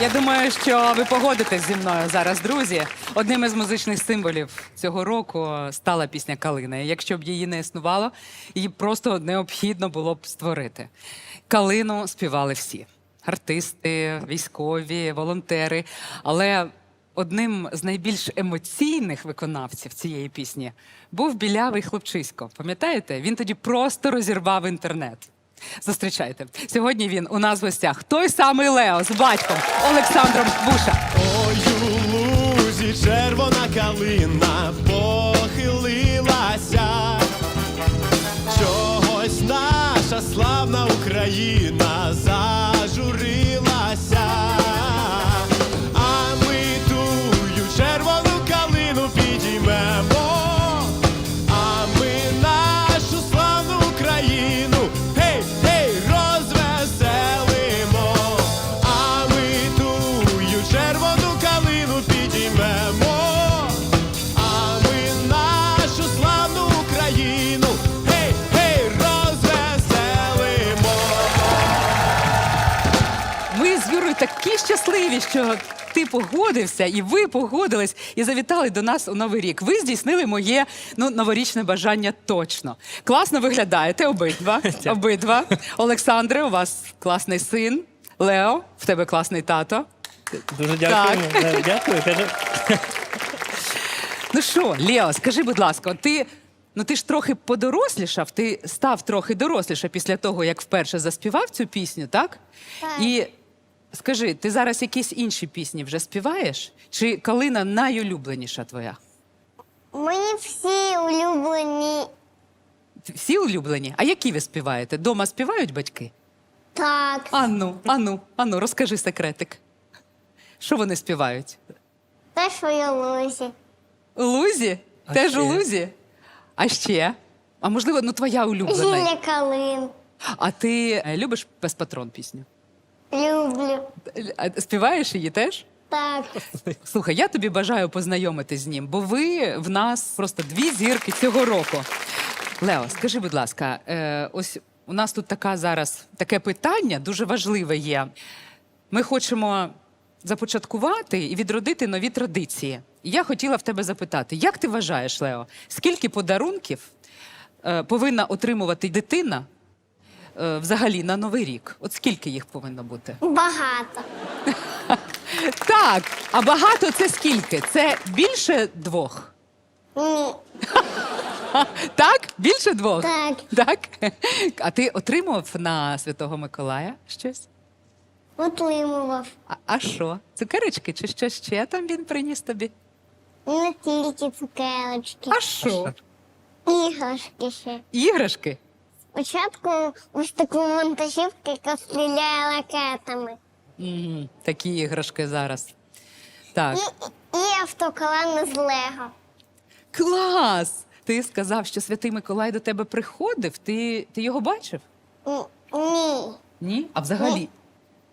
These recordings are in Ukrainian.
Я думаю, що ви погодитесь зі мною зараз, друзі. Одним із музичних символів цього року стала пісня Калина. Якщо б її не існувало, її просто необхідно було б створити. Калину співали всі: артисти, військові, волонтери. Але одним з найбільш емоційних виконавців цієї пісні був білявий хлопчисько. Пам'ятаєте? Він тоді просто розірвав інтернет. Зустрічайте. Сьогодні він у нас в гостях. Той самий Лео з батьком Олександром Буша. Ой, у лузі червона калина похилилася. Чогось наша славна Україна зажурилася. Ми з Юрою такі щасливі, що ти погодився, і ви погодились і завітали до нас у новий рік. Ви здійснили моє ну новорічне бажання точно. Класно виглядаєте обидва. обидва. Олександре, у вас класний син. Лео, в тебе класний тато. Дуже дякую. Дякую. Ну що, Лео, скажи, будь ласка, ти. Ну, ти ж трохи подорослішав, ти став трохи доросліше після того, як вперше заспівав цю пісню, так? Так. І скажи, ти зараз якісь інші пісні вже співаєш? Чи калина найулюбленіша твоя? Мені всі улюблені Всі улюблені? А які ви співаєте? Дома співають батьки? так. Ану, ану, ану, розкажи секретик. Що вони співають? Те, що я лузі. Лузі? А Теж ще? у Лузі? А ще? А можливо, ну твоя улюблена. Гілля калин. А ти е, любиш без патрон пісню? Люблю. А Співаєш її теж? Так. Слухай, я тобі бажаю познайомитись з ним, бо ви в нас просто дві зірки цього року. Лео, скажи, будь ласка, е, ось у нас тут така зараз таке питання дуже важливе є. Ми хочемо започаткувати і відродити нові традиції. І я хотіла в тебе запитати, як ти вважаєш, Лео, скільки подарунків е, повинна отримувати дитина е, взагалі на Новий рік? От скільки їх повинно бути? Багато. Так, а багато це скільки? Це більше двох. Ні. Так? Більше двох? Так. Так? А ти отримував на Святого Миколая щось? Утримував. А, а що? Цукерочки чи що ще там він приніс тобі? Не тільки цукерочки. А що? Іграшки ще. Іграшки? Спочатку ось таку вантажівку, яка стріляє ракетами. М, такі іграшки зараз. Так. І, і автоколани з Лего. Клас! Ти сказав, що святий Миколай до тебе приходив. Ти, ти його бачив? Н- Ні. Ні? А взагалі?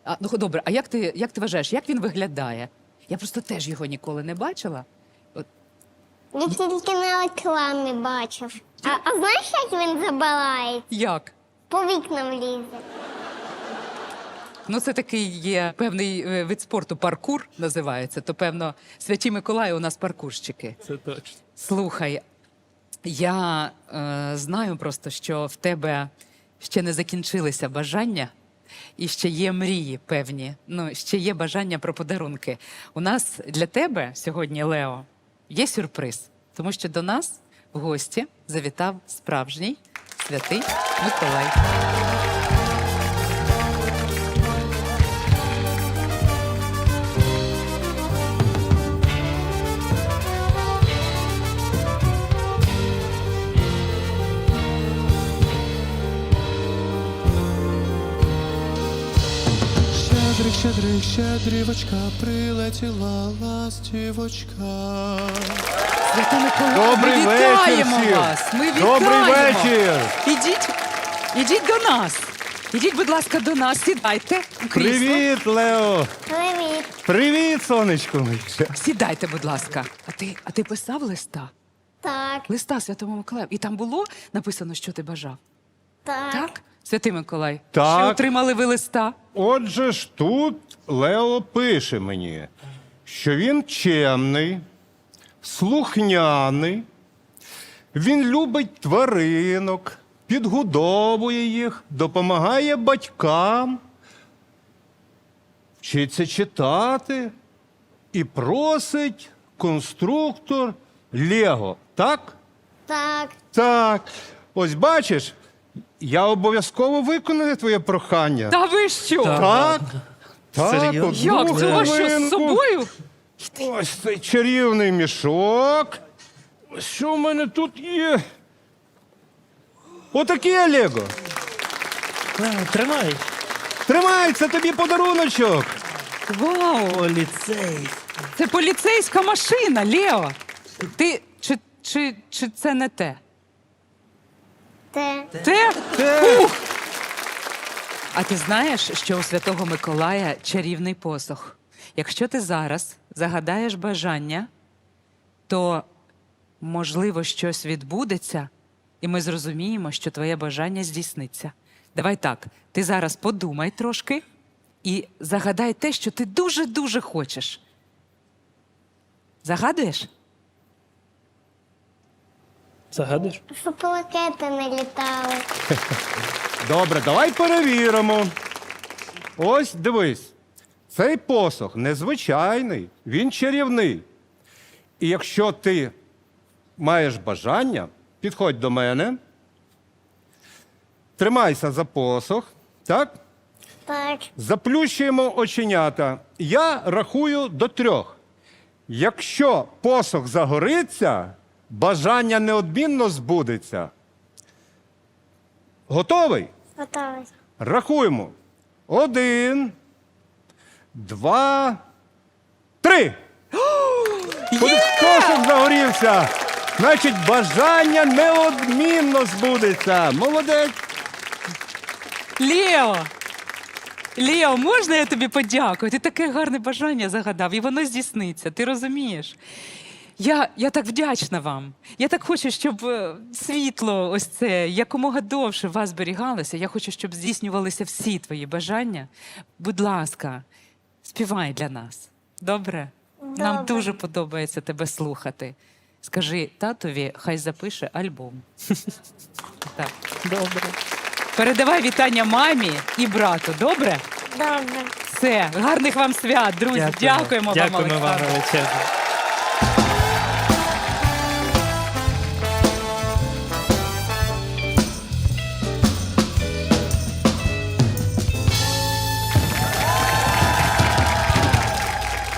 А, ну добре, а як ти, як ти вважаєш, як він виглядає? Я просто теж його ніколи не бачила. От, Я тільки на рекламі бачив. А, а знаєш, як він забирає? як? По вікнам лізе. Ну, це такий є певний е, вид спорту, паркур називається. То, певно, святі Миколаї у нас паркурщики. Це точно. Слухай, я е, знаю просто, що в тебе ще не закінчилися бажання, і ще є мрії певні. Ну, ще є бажання про подарунки. У нас для тебе сьогодні, Лео, є сюрприз, тому що до нас в гості завітав справжній святий Миколай. Щедрик, щедрик, щедрівочка, прилетіла ластівочка. Святий Миколай, Добрий ми вечір вітаємо всім! вас! Ми вітаємо! Добрий вечір! Ідіть, ідіть до нас. Ідіть, будь ласка, до нас, сідайте. у крісло. Привіт, Лео! Привіт. Привіт, сонечко моє. Сідайте, будь ласка. А ти, а ти писав листа? Так, Листа Святому Миколаю. І там було написано, що ти бажав. так. Так? Святий Миколай. Так. Чи отримали ви листа? Отже ж тут Лео пише мені, що він чемний, слухняний, він любить тваринок, підгодовує їх, допомагає батькам, вчиться читати і просить конструктор Лего. Так? Так, Так. Ось бачиш, я обов'язково виконаю твоє прохання. Та ви що? Так. Так, Серйозно? Як? Це у вас що з хвилинку. собою? Ось цей чарівний мішок. Що в мене тут є? Отаке Лего. На, Тримай. Тримай, це тобі подаруночок. Вау! Поліцей. Це поліцейська машина, Лео. Ти чи, чи, чи це не те? те. Те? Ух! А ти знаєш, що у Святого Миколая чарівний посох? Якщо ти зараз загадаєш бажання, то можливо щось відбудеться, і ми зрозуміємо, що твоє бажання здійсниться. Давай так, ти зараз подумай трошки і загадай те, що ти дуже-дуже хочеш. Загадуєш? Загадуєш? Щоб ракети не літали. Добре, давай перевіримо. Ось дивись. Цей посох незвичайний, він чарівний. І якщо ти маєш бажання, підходь до мене, тримайся за посох, так? Так, Заплющуємо оченята. Я рахую до трьох. Якщо посох загориться, бажання неодмінно збудеться. Готовий? готовий. Рахуємо. Один, два, три. Посох загорівся. Значить, бажання неодмінно збудеться. Молодець. Лео! Лео, можна я тобі подякую? Ти таке гарне бажання загадав, і воно здійсниться. Ти розумієш? Я, я так вдячна вам. Я так хочу, щоб е, світло, ось це якомога довше вас зберігалося. Я хочу, щоб здійснювалися всі твої бажання. Будь ласка, співай для нас. Добре? Нам дуже подобається тебе слухати. Скажи татові, хай запише альбом. Так. Добре. Передавай вітання мамі і брату. Добре? Добре. Все, гарних вам свят, друзі. Дякуємо, вам, Дякуємо вам величезно.